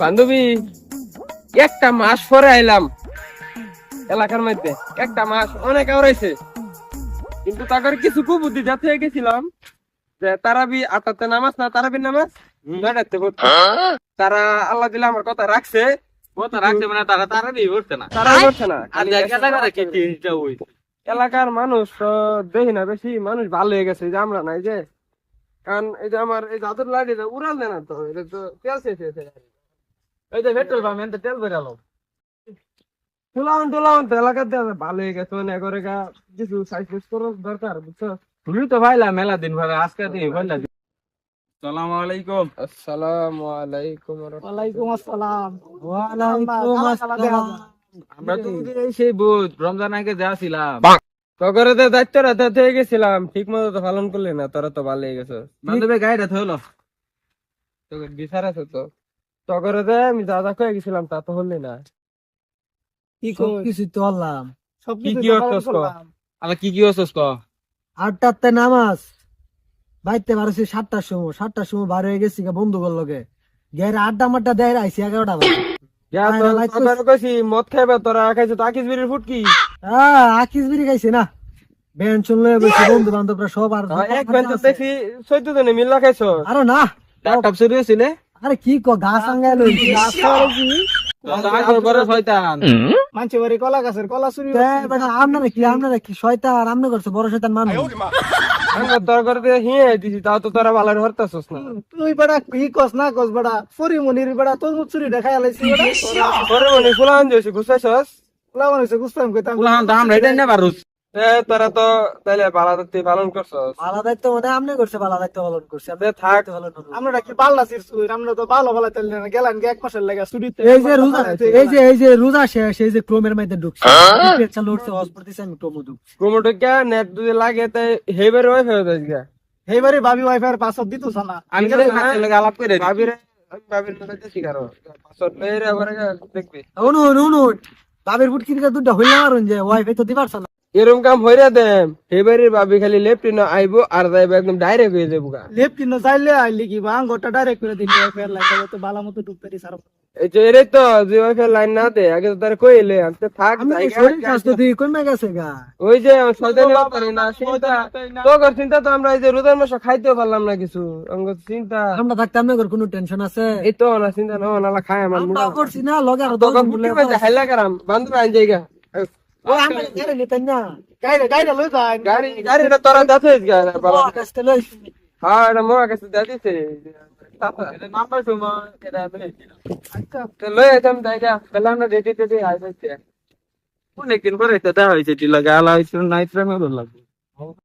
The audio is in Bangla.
বান্ধবী একটা মাস পরে আইলাম এলাকার মধ্যে। একটা মাস অনেক আওড়াইছে কিন্তু তাদের কিছু কুবুদ্ধি যাতে গেছিলাম যে তারাবি আটাতে নামাজ না তারাবি নামাজ নয়টাতে পড়তো। তারা আল্লাহ দিলে আমার কথা রাখছে। কথা রাখছে মানে তারা তারা দিয়ে উঠছে না। তারা না এলাকার মানুষ দেখি না বেশি মানুষ ভালো হয়ে গেছে। যে আমরা নাই যে কারণ এই যে আমার এই জাদুর লাঠি উড়াল দেয় না তো এটা তো তেল শেষ হয়েছে ওই যে পেট্রোল পাম্প এনতে তেল ভরে আলো। টুলাউন টুলাউন তো এলাকার দিয়ে ভালো হয়ে গেছে মানে করে গা কিছু সাইজ করার দরকার বুঝছ? তুমি তো ভাইলা মেলা দিন ভাবে আজকে দিন ভাইলা সালামু আলাইকুম। আসসালামু আলাইকুম ওয়ালাইকুম আসসালাম। ওয়ালাইকুম আসসালাম। আমরা তো সেই বুধ রমজান আগে যা ছিলাম। তগরে তো দায়িত্ব রাতে থেকে গেছিলাম ঠিক মতো তো পালন করলি না তোরা তো ভালো হয়ে গেছো। বান্ধবী গাড়িটা থইলো তোকে বিচার আছে তো। তগরে তো আমি যা যা কয়ে গেছিলাম তা তো হলি না। কি কিছু তো আল্লাহ। কি কি করছস ক? আলা কি কি করছস ক? আটটাতে নামাজ। বাইতে পারছি সাতটার সময় সাতটার সময় বার হয়ে গেছি বন্ধু করল গে গের আড্ডা মাড্ডা দেয় আইসি এগারোটা মদ খাইবে তোরা খাইছো তো আকিস বিড়ির ফুটকি। আহ আকিস বিড়ি খাইছে না। বেন শুনলে বসে বন্ধু বান্ধবরা সব আর এক বেন তো দেখছি চৈত্য দিনে মিল্লা খাইছো। আরে না ল্যাপটপ চুরি হয়েছিলে আরে কি কো গাছ আঙ্গাই লইছি। গাছ বড় মানছে বাড়ি কলা গাছের কলা চুরি আপনারা কি আপনারা কি? শয়তান আমনে করছে বড় শয়তান মানুষ। আমরা দরকার দিয়ে তাও তো তোরা ভালো হরতাছস না। তুই বেটা কি কস না কস বেটা? পরিমনির বেটা তোর চুরি দেখাই আলাইছি বেটা। মনে ফুলান যাইছি গুছাইছস লাগান হইছে গুস্তাম কইতাম। তো আমরা এটাই না পারুস এ তোরা তো তাইলে ভালো দিতে পালন করছস। বালা দায়িত্ব মানে আমনে করছে বালা দায়িত্ব পালন করছে। থাক। আমরা কি আমরা তো ভালো ভালো তেল না গেলাম কি এক মাসের লাগা এই যে রোজা এই যে এই যে রোজা শেষ এই যে ক্রোমের মধ্যে ঢুকছে। হসপিটাল দিছে আমি ক্রোমো ঢুক কুমোটকে নেট যদি লাগে তাই হেবার ওই ফেরত আসবে এইবারে ভাবি ওয়াইফাই পাসওয়ার্ড দিত না আমি তো আলাপ করে। ভাবিরে আমি ভাবির কথা শিখারো পাসওয়ার্ড আবার দেখবি। বাবের ফুট কিনকে দুটা হইলা মারুন যে ওয়াইফাই তো দিবার না এরম কাম হইরা দেম হেবারের ভাবি খালি লেফট না আইবো আর যাইবো একদম ডাইরেক্ট হয়ে যাব গা। লেপ কিনো চাইলে আইলি কি বা আঙ্গটা ডাইরেক্ট করে দিলি ওয়াইফাই লাইন তো ভালো মতো ঢুকতে দিস আর এই যে এরে তো যে ওয়াইফাই লাইন না দে আগে তো তার কইলে আনতে থাক আমি শরীর স্বাস্থ্য দিয়ে কমে গেছে গা। ওই যে সদানি পারি না চিন্তা। তোর চিন্তা তো আমরা এই যে রোজার মাসে খাইতেও পারলাম না কিছু অঙ্গ চিন্তা। আমরা থাকতে আমি কোনো টেনশন আছে? এই তো না চিন্তা না না খাই আমার মুড়া। করছি না লগে আর তখন বলে হাইলা কারাম বান্ধব আইন জায়গা। হ্যাঁ অনেকদিন পরে তো দেখা হয়েছে টিলা গালা হয়েছিল নাইট প্রেমে লাগবে